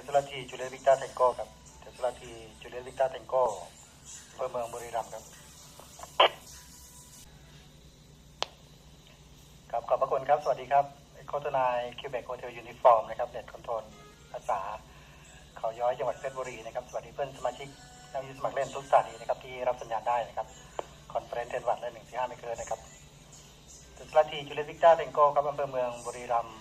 ลสุรทีจูเลียวิกตาเทงโก้ครับเทลสุรทีจูเลียวิกตาเทงโก้อำเภอเมืองบุรีรัมย์ครับครับขอบพระคุณครับ สวัสดีครับโฆษณายคิวเบกโฮเทลยูนิฟอร์มนะครับเน็ตคอนโทรลภาษาเขาย้อยจังหวัดเพชรบุรีนะครับสวัสดีเพื่อนสมาชิกนักวิทยสมัครเล่นทุกสถานีนะครับที่รับสัญญาณได้นะครับคอนเฟอเรนซ์เทนวัตและหนึ่งสี่ห้าไม่เกินนะครับสุสลาทีจูเลียวิกตาเทงโก้ครับอำเภอเมืองบุรีรัมย์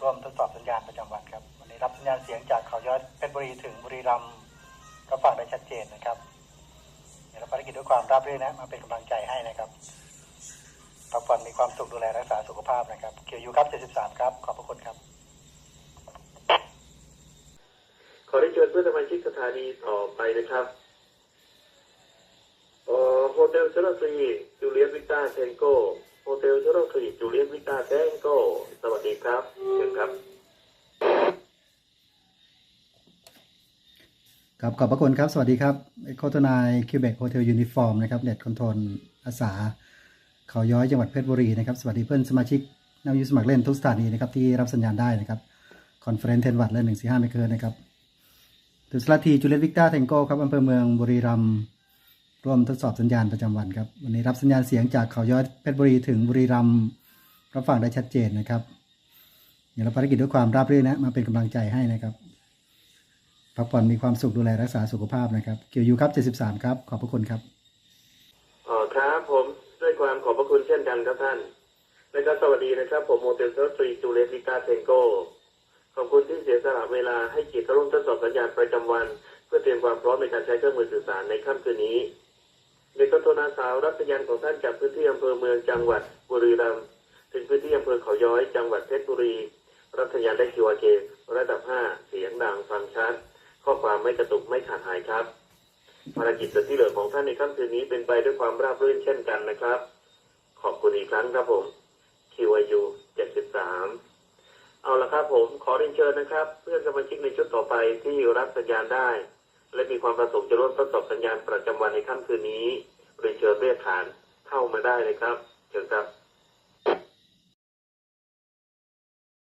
ร่วมทดสอบสัญญาณประจำวันครับ วันนี้รับสัญญาณเสียงจากเขาย้อยเพชรบุรีถึงบุรีรัมย์รับฟังได้ชัดเจนนะครับเดี๋ยวเราภารกิจด้วยความราบรื่นนะ มาเป็นกำลังใจให้นะครับพักผ่อนมีความสุขดูแลรักษาสุขภาพนะครับเกียวยูครับ73ครับ ขอบพระคุณครับ ขอได้เชิญเพื่อนสมาชิกสถานีต่อไปนะครับเอ่อโฮเทลชลซีจูเลียนวิกตาเทนโก โฮเทลชลซีจูเลียนวิกตาเทนโกสวัสดีครับเชิญครับครับขอบพระคุณครับ สวัสดีครับโฆษณายคิวเบกโฮเทลยูนิฟอร์มนะครับเน็ตคอนโทรลอาสาเขาย้อยจังหวัดเพชรบุรีนะครับ สวัสดีเพื่อนสมาชิกนักวิทยสมัครเล่นทุกสถานีนะครับที่รับสัญญาณได้นะครับคอนเฟอเรนซ์เทนวัตและหนึ่งสี่ห้าไม่เกินนะครับตุสลาทีจูเลียนวิกตาเทงโก้ครับอำเภอเมืองบุรีรัมย์ ร่วมทดสอบสัญญาณประจำวันครับ วันนี้รับสัญญาณเสียงจากเขาย้อยเพชรบุรีถึงบุรีรัมย์รับฟังได้ชัดเจนนะครับเดี๋ยวเราภารกิจด้วยความราบรื่นนะมาเป็นกำลังใจให้นะครับพักผ่อนมีความสุขดูแลรักษาสุขภาพนะครับ เกี่ยวยูครับ 73 ครับ ขอบพระคุณครับอ๋อครับผมด้วยความขอบพระคุณเช่นกันครับท่านและก็สวัสดีนะครับ ผมโมเตลเซอร์ตรีจูเลติกาเทงโกขอบคุณที่เสียสละเวลาให้เกียรติเข้าร่วมทดสอบสัญญาณประจำวัน เพื่อเตรียมความพร้อมในการใช้เครื่องมือสื่อสารในค่ำคืนนี้าสาวรับสัญของท่านจากพื้นที่อำเภอเมืองจังหวัดบุรีรัมย์ถึงพื้นที่อำเภอเขาย้อยจังหวัดเพชรบุรี รับสัญได้ QRK ระดับ 5 เสียงดังฟังชัด ข้อความไม่กระตุกไม่ขาดหายครับภารกิจส่วนที่เหลือของท่านในค่ำคืนนี้เป็นไปด้วยความราบรื่นเช่นกันนะครับ ขอบคุณอีกครั้งครับผม QIU 73 เอาละครับผมขอเรียนเชิญนะครับ เพื่อนสมาชิกในชุดต่อไปที่รับสัญญาณได้ และมีความประสงค์จะร่วมทดสอบสัญญาณประจำวันในค่ำคืนนี้ เรียนเชิญเรียกขานเข้ามาได้เลยครับเชิญครับ